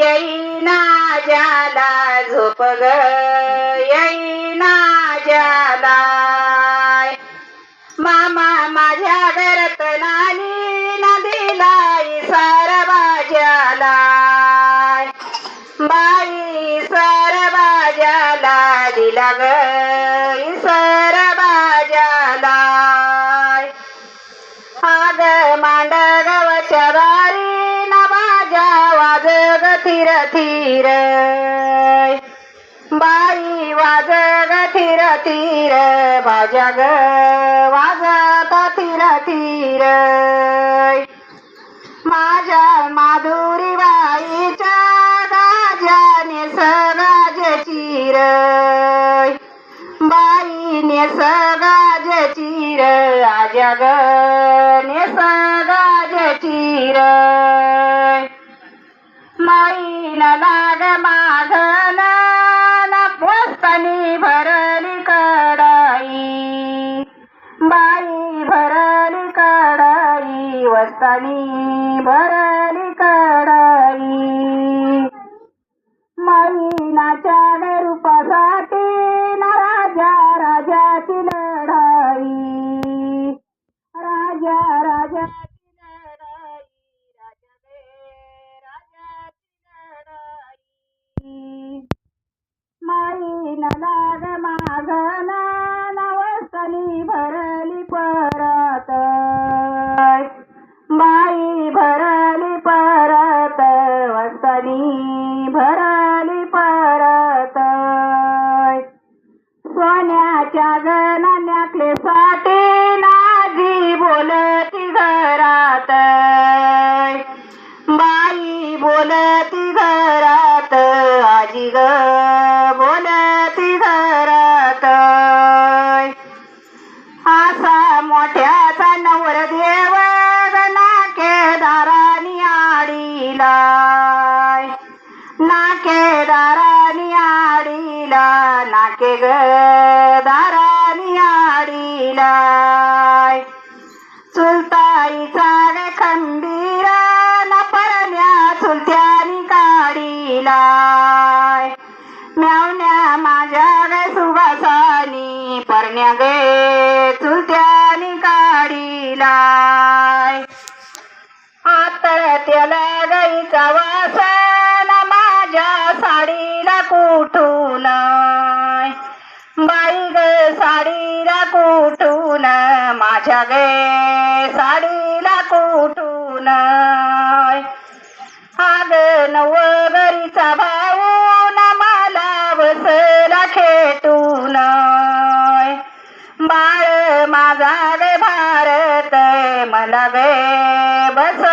येईना ज्याला झोप ग. येईना ज्याला. मामा माझ्या घरात नानी ना दिला सारा बाई सारा माझ्याला दिला ग. सारा माझ्याला आग मांडा गवच्या थिर थिर बाई वाज ग थिर थिर बाजा ग वाजत थिर थिर माझ्या माधुरी बाईच्या गाजाने सगाज चिर. बाईने सगाज चिर. आजा ग ने सगाज चिर. पोस्तानी भरली कडाई बाई भरली कडाई वस्तानी भरली कडाई मैनाच्या भराली परत वसनी भराली परत. सोन्याच्या गणान्यातले साठे नाजी बोलती घरात. बाई बोलती घरात आजी ग बोलती घरात. असा मोठे आडीला नाके दारानी आडीला नाके ग दारानी आडीला. चुलताईचा ग खंबीरा ना परण्या चुलत्यानी काढीला म्यावण्या माझ्या ग सुवासानी परण्या गे चुलत्यानी काढीला तळत्याला गाईचा वासन माझ्या साडीला कुठून बाई ग साडीला कुठून माझ्या गे साडीला कुठून आग नवगरीचा भाऊ ना मला बसला खेटून बाळ माझा गे भारत मला गे बस